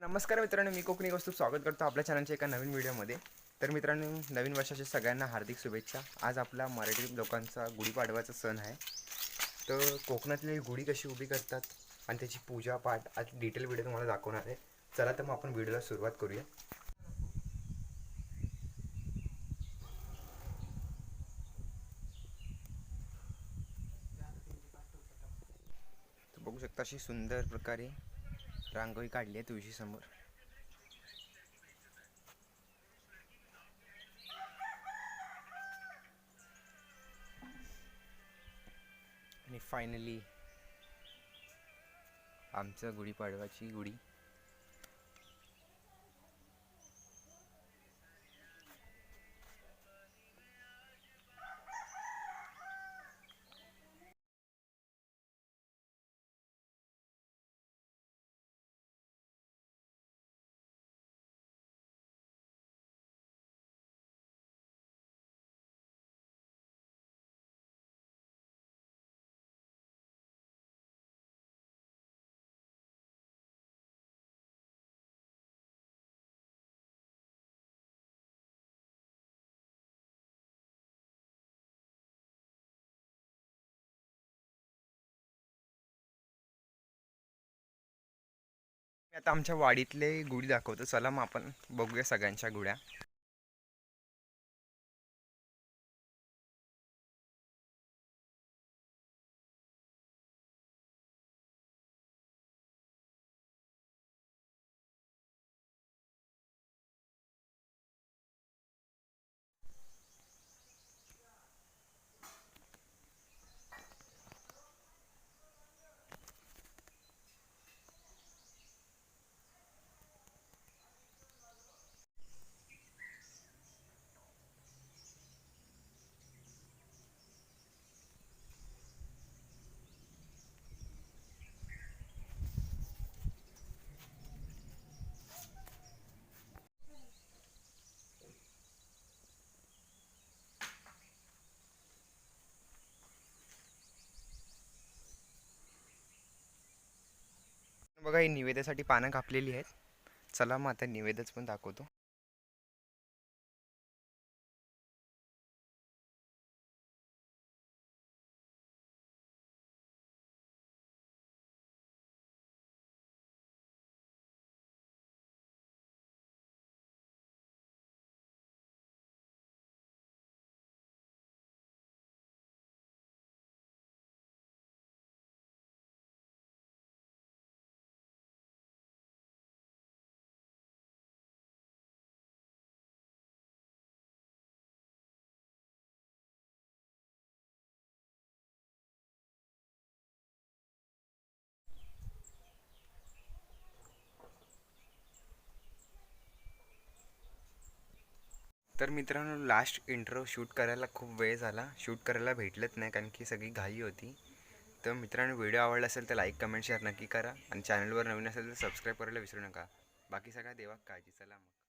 नमस्कार मित्रांनो मी कोकणी वस्तू स्वागत करतो आपल्या चॅनलच्या एका नवीन व्हिडिओमध्ये तर मित्रांनो नवीन वर्षाच्या सगळ्यांना हार्दिक शुभेच्छा. आज आपला मराठी लोकांचा गुढीपाडवाचा सण आहे. तर कोकणातली गुढी कशी उभी करतात आणि त्याची पूजा पाठ आज डिटेल व्हिडिओ तुम्हाला दाखवणार आहे. चला तर मग आपण व्हिडिओला सुरुवात करूया. बघू शकता अशी सुंदर प्रकारे रांगोळी काढली आहे तुळशीसमोर आणि फायनली आमचं गुढीपाडवाची गुढी. आता आमच्या वाडीतले गुढी दाखवतो. चला मग आपण बघूया सगळ्यांच्या गुड्या बघा ही निवेद्यासाठी पानं कापलेली आहेत. चला मग आता निवेदच पण दाखवतो. तर मित्रांनो लास्ट इंट्रो शूट करायला खूप वेळ झाला. शूट करायला भेटलंच नाही कारण की सगळी घाई होती. तर मित्रांनो व्हिडिओ आवडला असेल तर लाईक कमेंट शेअर नक्की करा. आणि चॅनलवर नवीन असेल तर सबस्क्राईब करायला विसरू नका. बाकी सगळ्या देवा काळजी. चला मग.